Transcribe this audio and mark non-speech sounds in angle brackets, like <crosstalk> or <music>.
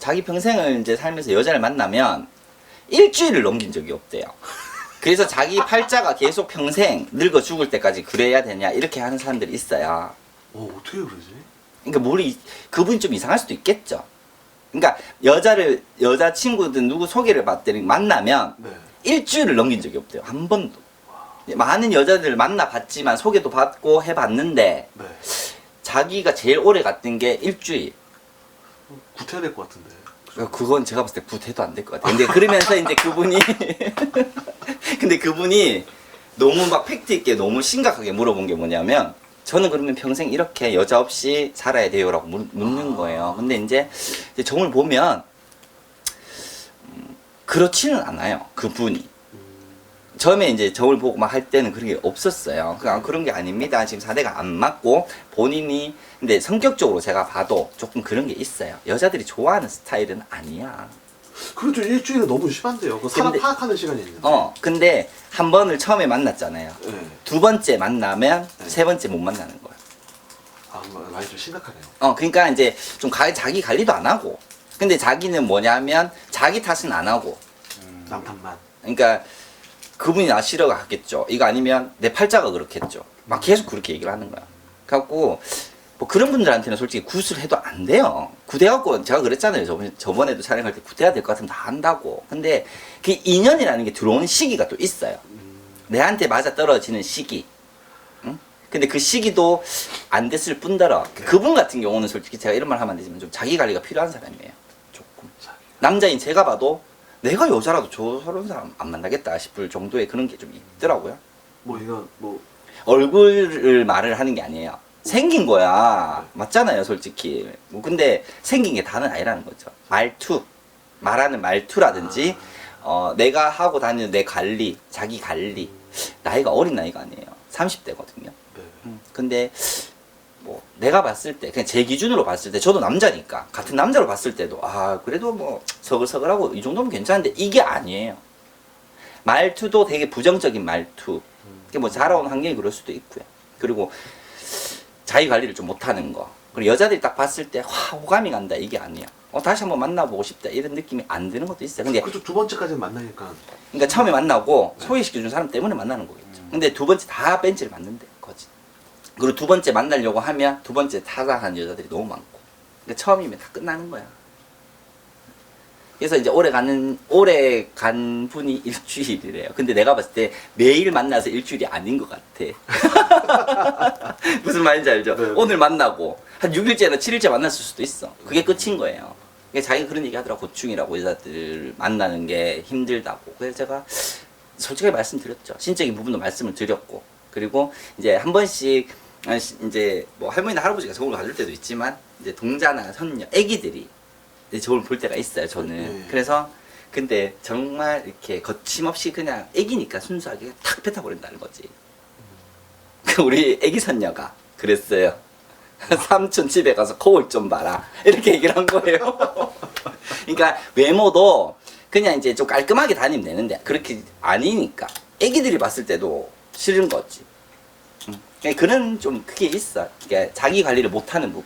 자기 평생을 이제 살면서 여자를 만나면 일주일을 넘긴 적이 없대요. <laughs> 그래서 자기 팔자가 계속 평생 늙어 죽을 때까지 그래야 되냐 이렇게 하는 사람들이 있어요. 어 어떻게 그러지? 그러니까 머리 그분이 좀 이상할 수도 있겠죠. 그러니까 여자를 여자 친구든 누구 소개를 받더니 만나면 네. 일주일을 넘긴 적이 없대요. 한 번도. 많은 여자들을 만나봤지만 소개도 받고 해봤는데 네. 자기가 제일 오래 갔던 게 일주일. 구태야 될 것 같은데. 그건 제가 봤을 때 구태도 안 될 것 같아요. 근데 그러면서 이제 그분이 <laughs> 근데 그분이 너무 막 팩트 있게 너무 심각하게 물어본 게 뭐냐면 저는 그러면 평생 이렇게 여자 없이 살아야 돼요라고 물- 묻는 거예요. 근데 이제, 이제 점을 보면 음, 그렇지는 않아요. 그분이. 처음에 이제 저울 보고 막 할 때는 그런 게 없었어요. 그냥 그런 게 아닙니다. 지금 사대가 안 맞고 본인이 근데 성격적으로 제가 봐도 조금 그런 게 있어요. 여자들이 좋아하는 스타일은 아니야. 그렇죠 일주일은 너무 심한데요. 그 사람 근데- 파악하는 시간이 있는데. 어, 근데 한 번을 처음에 만났잖아요. 네. 두 번째 만나면 네. 세 번째 못 만나는 거야. 아 많이 좀 심각하네요. 어, 그러니까 이제 좀 가, 자기 관리도 안 하고. 근데 자기는 뭐냐면 자기 탓은 안 하고. 남탓만. 그러니까 그분이 나 싫어하겠죠. 이거 아니면 내 팔자가 그렇겠죠. 막 계속 그렇게 얘기를 하는 거야. 갖고 뭐 그런 분들한테는 솔직히 굿을 해도 안 돼요. 굿해갖고 제가 그랬잖아요. 저번에, 저번에도 촬영할 때 굿해야 될 것 같으면 다 한다고. 근데 그 인연이라는 게 들어오는 시기가 또 있어요. 내한테 맞아 떨어지는 시기. 응? 근데 그 시기도 안 됐을 뿐더러 그분 같은 경우는 솔직히 제가 이런 말 하면 안 되지만 좀 자기 관리가 필요한 사람이에요. 조금. 남자인 제가 봐도 내가 여자라도 저 저런 사람 안 만나겠다 싶을 정도의 그런 게 좀 있더라고요. 뭐 이건 뭐 얼굴을 말을 하는 게 아니에요. 생긴 거야. 맞잖아요, 솔직히. 뭐 근데 생긴 게 다는 아니라는 거죠. 말투. 말하는 말투라든지 어, 내가 하고 다니는 내 관리, 자기 관리. 나이가 어린 나이가 아니에요. 30대거든요. 네. 음, 근데 뭐 내가 봤을 때 그냥 제 기준으로 봤을 때 저도 남자니까 같은 남자로 봤을 때도 아 그래도 뭐 서글서글하고 이 정도면 괜찮은데 이게 아니에요. 말투도 되게 부정적인 말투. 이게 뭐 자라온 환경이 그럴 수도 있고요. 그리고 자기 관리를 좀 못하는 거. 그리고 여자들이 딱 봤을 때 와 호감이 간다. 이게 아니야. 어 다시 한번 만나보고 싶다. 이런 느낌이 안 드는 것도 있어요. 근데 그렇죠. 두 번째까지는 만나니까. 그러니까 처음에 만나고 네. 소개시켜준 사람 때문에 만나는 거겠죠. 근데 두 번째 다 벤치를 맞는데 거지. 그리고 두 번째 만나려고 하면 두 번째 타자한 여자들이 너무 많고. 그러니까 처음이면 다 끝나는 거야. 그래서 이제 오래 가는 오래 간 분이 <laughs> 일주일이래요. 근데 내가 봤을 때 매일 만나서 일주일이 아닌 것 같아. <laughs> 무슨 말인지 알죠? 네. 오늘 만나고 한 6일째나 7일째 만났을 수도 있어. 그게 끝인 거예요. 그러니까 자기가 그런 얘기 하더라. 고충이라고 여자들 만나는 게 힘들다고. 그래서 제가 솔직하게 말씀드렸죠. 신적인 부분도 말씀을 드렸고. 그리고 이제 한 번씩 아, 시- 이제 뭐 할머니나 할아버지가 저울 봐줄 때도 있지만 이제 동자나 손녀, 애기들이 이제 저울 볼 때가 있어요. 저는 네. 그래서 근데 정말 이렇게 거침없이 그냥 애기니까 순수하게 탁 뱉어버린다는 거지. 그 우리 애기 손녀가 그랬어요. <laughs> 삼촌 집에 가서 거울 좀 봐라. 이렇게 얘기를 한 거예요. <laughs> 그러니까 외모도 그냥 이제 좀 깔끔하게 다니면 되는데 그렇게 아니니까 애기들이 봤을 때도 싫은 거지. 음. 그런 좀 그게 있어. 그러니까 자기 관리를 못하는 부분.